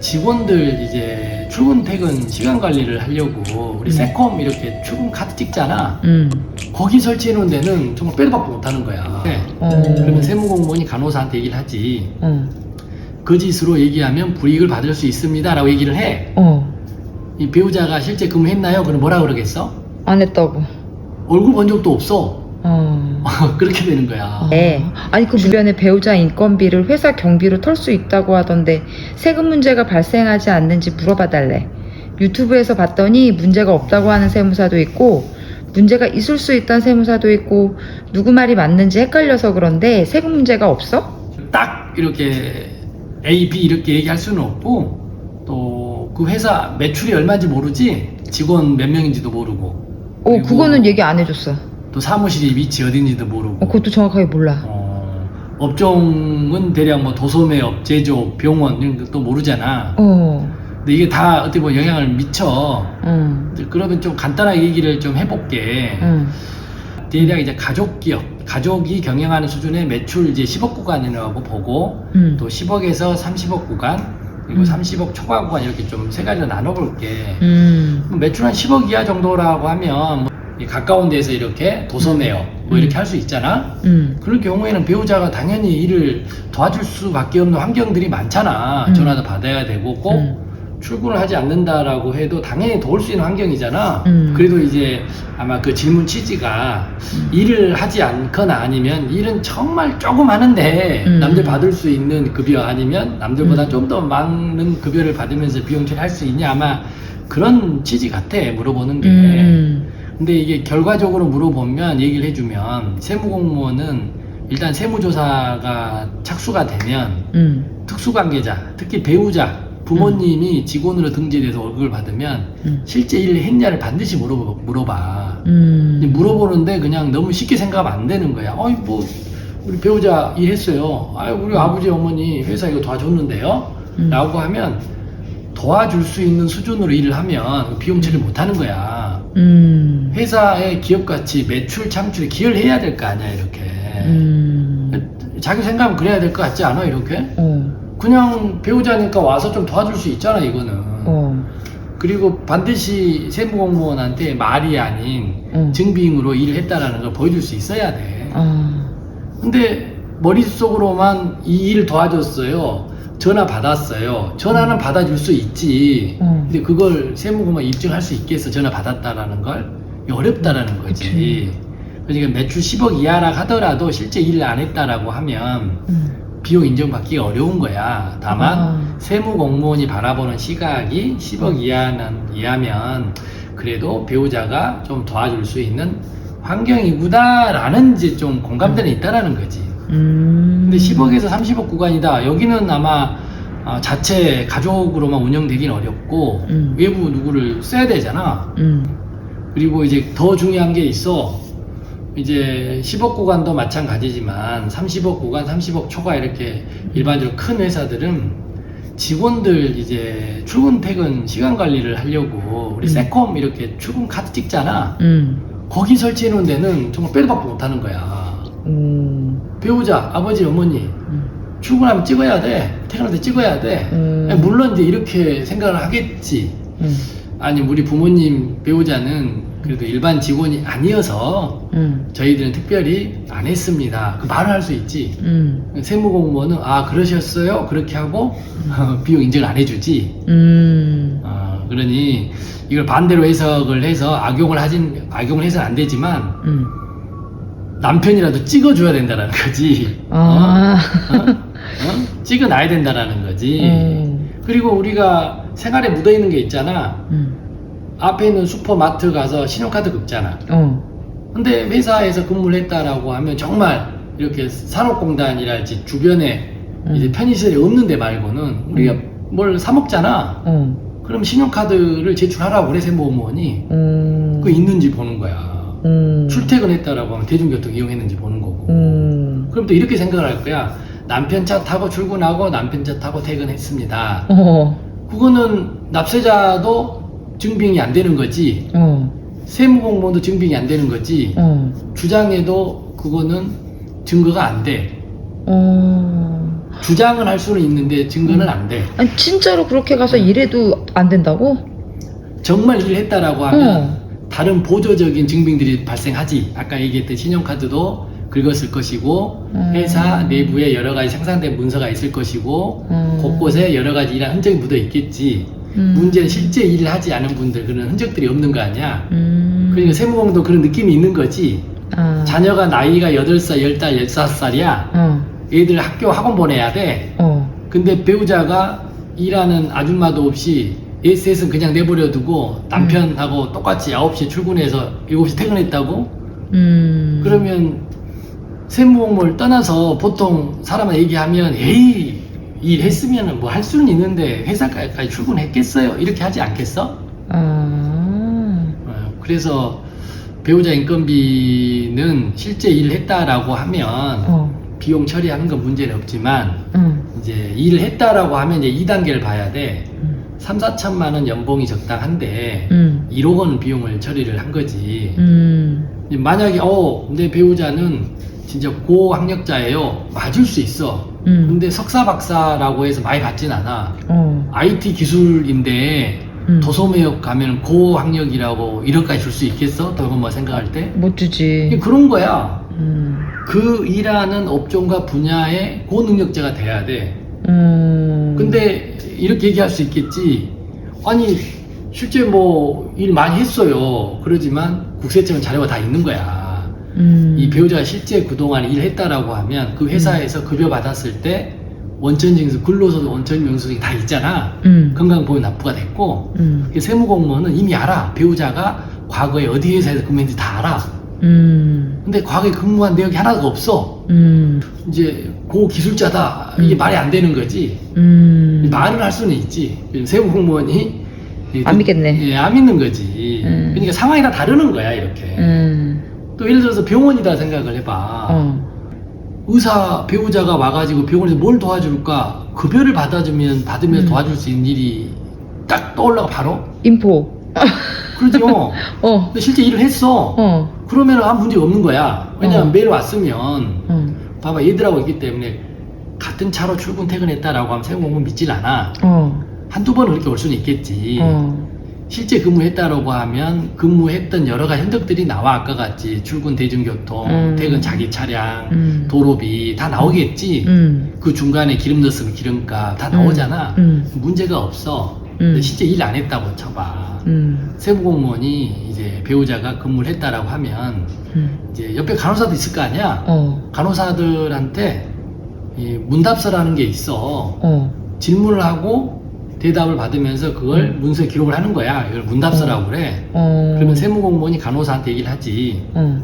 직원들 이제 출근 퇴근 시간 관리를 하려고 우리 음. 세콤 이렇게 출근 카드 찍잖아. 음. 거기 설치해 놓은 데는 정말 빼도 박도 못 하는 거야. 네. 어. 그러면 세무공무원이 간호사한테 얘기를 하지. 어. 그 짓으로 얘기하면 불이익을 받을 수 있습니다라고 얘기를 해. 어. 이 배우자가 실제 근무했나요? 그럼 뭐라 그러겠어? 안 했다고. 얼굴 본 적도 없어. 어. 그렇게 되는 거야. 네. 아니 그 주변에 배우자 인건비를 회사 경비로 털 수 있다고 하던데 세금 문제가 발생하지 않는지 물어봐 달래. 유튜브에서 봤더니 문제가 없다고 하는 세무사도 있고 문제가 있을 수 있다는 세무사도 있고 누구 말이 맞는지 헷갈려서 그런데 세금 문제가 없어? 딱 이렇게 A, B 이렇게 얘기할 수는 없고 또 그 회사 매출이 얼마인지 모르지 직원 몇 명인지도 모르고 어 그리고 그거는 얘기 안 해줬어. 또 사무실이 위치 어딘지도 모르고 어 그것도 정확하게 몰라. 어, 업종은 대략 뭐 도소매업, 제조업, 병원 이런 것도 모르잖아. 어. 근데 이게 다 어떻게 보면 영향을 미쳐. 어. 그러면 좀 간단하게 얘기를 좀 해볼게. 어. 대략 이제 가족 기업, 가족이 경영하는 수준의 매출 이제 10억 구간이라고 보고 음. 또 10억에서 30억 구간 그리고 음. 30억 초과 구간 이렇게 좀 세 가지로 나눠볼게. 음. 뭐 매출 한 10억 이하 정도라고 하면 뭐이 가까운 데서 이렇게 도소매업 뭐 이렇게 음. 할수 있잖아. 음. 그럴 경우에는 배우자가 당연히 일을 도와줄 수밖에 없는 환경들이 많잖아. 음. 전화도 받아야 되고 꼭 음. 출근을 하지 않는다라고 해도 당연히 도울 수 있는 환경이잖아. 음. 그래도 이제 아마 그 질문 취지가 음. 일을 하지 않거나 아니면 일은 정말 조금 하는데 음. 남들 받을 수 있는 급여 아니면 남들보다 음. 좀더 많은 급여를 받으면서 비용 처리 할 수 있냐 아마 그런 취지 같아 물어보는 게. 음. 근데 이게 결과적으로 물어보면 얘기를 해주면 세무공무원은 일단 세무조사가 착수가 되면 음. 특수관계자, 특히 배우자, 부모님이 직원으로 등재돼서 월급을 받으면 음. 실제 일을 했냐를 반드시 물어봐. 물어봐. 음. 물어보는데 그냥 너무 쉽게 생각하면 안 되는 거야. 어이 뭐 우리 배우자 일했어요. 아 우리 아버지 어머니 회사 이거 도와줬는데요. 음. 라고 하면 도와줄 수 있는 수준으로 일을 하면 비용 처리 못 하는 거야. 음. 회사의 기업 가치, 매출 창출에 기여를 해야 될 거 아니야, 이렇게. 음. 자기 생각은 그래야 될 것 같지 않아, 이렇게? 어. 그냥 배우자니까 와서 좀 도와줄 수 있잖아, 이거는. 어. 그리고 반드시 세무공무원한테 말이 아닌 어. 증빙으로 일을 했다라는 걸 보여줄 수 있어야 돼. 아. 근데 머릿속으로만 이 일을 도와줬어요. 전화 받았어요. 전화는 받아줄 수 있지. 음. 근데 그걸 세무공무원 입증할 수 있겠어. 전화 받았다라는 걸. 어렵다라는 거지. 그치. 그러니까 매출 10억 이하라 하더라도 실제 일을 안 했다라고 하면 음. 비용 인정받기가 어려운 거야. 다만 아. 세무 공무원이 바라보는 시각이 10억 이하는 이하면 그래도 배우자가 좀 도와줄 수 있는 환경이구나라는 이제 좀 공감대는 있다라는 거지. 음. 근데 10억에서 30억 구간이다. 여기는 아마 어, 자체 가족으로만 운영되긴 어렵고 음. 외부 누구를 써야 되잖아. 음. 그리고 이제 더 중요한 게 있어. 이제 10억 구간도 마찬가지지만 30억 구간, 30억 초과 이렇게 일반적으로 큰 회사들은 직원들 이제 출근 퇴근 시간 관리를 하려고 우리 음. 세콤 이렇게 출근 카드 찍잖아. 음. 거기 설치해 놓은 데는 정말 빼도 박도 못 하는 거야. 음. 배우자, 아버지, 어머니 음. 출근하면 찍어야 돼. 퇴근할 때 찍어야 돼. 음. 아니, 물론 이제 이렇게 생각을 하겠지. 음. 아니 우리 부모님 배우자는 그래도 일반 직원이 아니어서 음. 저희들은 특별히 안 했습니다. 그 말을 할 수 있지. 음. 세무공무원은 아 그러셨어요? 그렇게 하고 어, 비용 인정을 안 해주지. 음. 어, 그러니 이걸 반대로 해석을 해서 악용을 하진 악용을 해서는 안 되지만 음. 남편이라도 찍어줘야 된다는 거지. 아. 어? 어? 찍어놔야 된다는 거지. 음. 그리고 우리가 생활에 묻어 있는 게 있잖아. 음. 앞에 있는 슈퍼마트 가서 신용카드 긁잖아. 어. 근데 회사에서 근무를 했다라고 하면 정말 이렇게 산업공단이랄지 주변에 음. 이제 편의시설이 없는 데 말고는 우리가 뭘 사먹잖아. 어. 그럼 신용카드를 제출하라고 그래, 세무공무원이. 음. 그거 있는지 보는 거야. 음. 출퇴근했다라고 하면 대중교통 이용했는지 보는 거고. 음. 그럼 또 이렇게 생각을 할 거야. 남편 차 타고 출근하고 남편 차 타고 퇴근했습니다. 어. 그거는 납세자도 증빙이 안 되는 거지. 어. 세무공무원도 증빙이 안 되는 거지. 어. 주장해도 그거는 증거가 안 돼. 어. 주장은 할 수는 있는데 증거는 안 돼. 아니 진짜로 그렇게 가서 일해도 안 된다고? 정말 일을 했다라고 하면 어. 다른 보조적인 증빙들이 발생하지. 아까 얘기했던 신용카드도 긁었을 것이고 음. 회사 내부에 여러 가지 생산된 문서가 있을 것이고 음. 곳곳에 여러 가지 일한 흔적이 묻어 있겠지. 음. 문제는 실제 일을 하지 않은 분들 그런 흔적들이 없는 거 아니야. 음. 그러니까 세무공도 그런 느낌이 있는 거지. 아. 자녀가 나이가 8살, 10달, 16살이야. 어. 애들 학교 학원 보내야 돼. 어. 근데 배우자가 일하는 아줌마도 없이 에셋은 그냥 내버려 두고 남편하고 똑같이 9시에 출근해서 7시 퇴근했다고? 음. 그러면 세무공무원을 떠나서 보통 사람을 얘기하면 에이 일 했으면 뭐 할 수는 있는데 회사까지 출근했겠어요? 이렇게 하지 않겠어? 아. 어, 그래서 배우자 인건비는 실제 일을 했다라고 하면 어. 비용 처리하는 건 문제는 없지만 응. 이제 일을 했다라고 하면 이제 2단계를 봐야 돼. 응. 3, 4천만 원 연봉이 적당한데 응. 1억 원 비용을 처리를 한 거지. 음. 만약에 어, 내 배우자는 진짜 고학력자예요. 맞을 수 있어. 음. 근데 석사 박사라고 해서 많이 받진 않아. 어. IT 기술인데 음. 도소매업 가면 고학력이라고 1억까지 줄 수 있겠어? 너가 뭐 생각할 때? 못 주지. 그런 거야. 음. 그 일하는 업종과 분야의 고능력자가 돼야 돼. 음. 근데 이렇게 얘기할 수 있겠지. 아니 실제 뭐 일 많이 했어요. 그러지만 국세청은 자료가 다 있는 거야. 음. 이 배우자가 실제 그동안 일했다라고 하면 그 회사에서 급여 받았을 때 원천징수, 근로소득 원천명수증이 다 있잖아. 음. 건강보험 납부가 됐고 음. 그 세무공무원은 이미 알아. 배우자가 과거에 어디 회사에서 근무했는지 다 알아. 음. 근데 과거에 근무한 내역이 하나도 없어. 음. 이제 고 기술자다. 이게 음. 말이 안 되는 거지. 음. 말을 할 수는 있지. 세무 공무원이 안 믿겠네. 예, 안 믿는 거지. 음. 그러니까 상황이 다 다르는 거야 이렇게. 음. 또 예를 들어서 병원이다 생각을 해봐. 어. 의사 배우자가 와가지고 병원에서 뭘 도와줄까? 급여를 받아주면 받으면 음. 도와줄 수 있는 일이 딱 떠올라가 바로. 인포. 그러지 뭐. 어. 근데 실제 일을 했어. 어. 그러면 아무 문제가 없는 거야. 왜냐면 어. 매일 왔으면 어. 봐봐 얘들하고 있기 때문에 같은 차로 출근 퇴근했다라고 하면 세무공무원 믿질 않아. 어. 한두 번은 그렇게 올 수는 있겠지. 어. 실제 근무했다라고 하면 근무했던 여러 가지 흔적들이 나와 아까 같이 출근 대중교통, 음. 퇴근 자기 차량, 음. 도로비 다 나오겠지. 음. 그 중간에 기름 넣었으면 기름값 다 나오잖아. 음. 문제가 없어. 음. 근데 실제 일 안 했다고 쳐봐. 음. 세무공무원이 이제 배우자가 근무를 했다라고 하면 음. 이제 옆에 간호사도 있을 거 아니야. 어. 간호사들한테 이 문답서라는 게 있어. 어. 질문을 하고 대답을 받으면서 그걸 음. 문서에 기록을 하는 거야. 이걸 문답서라고 그래. 어. 그러면 세무공무원이 간호사한테 얘기를 하지. 어.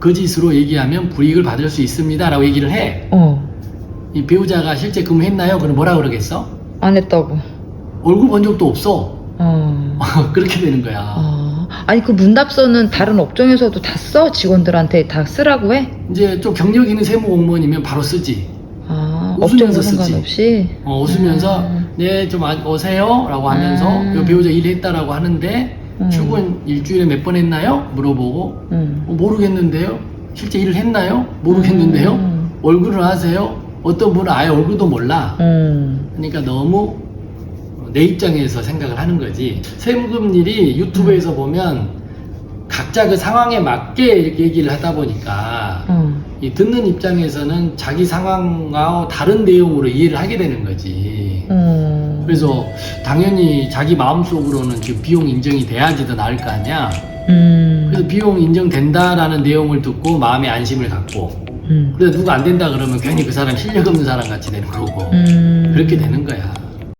거짓으로 얘기하면 불이익을 받을 수 있습니다라고 얘기를 해. 어. 이 배우자가 실제 근무했나요? 그럼 뭐라 그러겠어? 안 했다고. 얼굴 본 적도 없어. 어. 그렇게 되는 거야. 아, 아니 그 문답서는 다른 업종에서도 다 써? 직원들한테 다 쓰라고 해? 이제 좀 경력 있는 세무 공무원이면 바로 쓰지. 아, 웃으면서 업종과 쓰지. 상관없이? 어, 웃으면서 음. 네좀 오세요 라고 하면서 음. 요 배우자 일했다라고 하는데 음. 출근 일주일에 몇 번 했나요? 물어보고 응. 어, 모르겠는데요. 실제 일을 했나요? 모르겠는데요. 음. 얼굴을 아세요? 어떤 분은 아예 얼굴도 몰라. 응. 그러니까 너무 내 입장에서 생각을 하는 거지. 세무금일이 유튜브에서 보면 각자 그 상황에 맞게 이렇게 얘기를 하다 보니까 어. 이 듣는 입장에서는 자기 상황과 다른 내용으로 이해를 하게 되는 거지. 어. 그래서 당연히 자기 마음속으로는 지금 비용 인정이 돼야지 더 나을 거 아니야. 음. 그래서 비용 인정된다라는 내용을 듣고 마음의 안심을 갖고 음. 그래서 누가 안 된다 그러면 괜히 그 사람 실력 없는 사람 같이 되는 거고 음. 그렇게 되는 거야.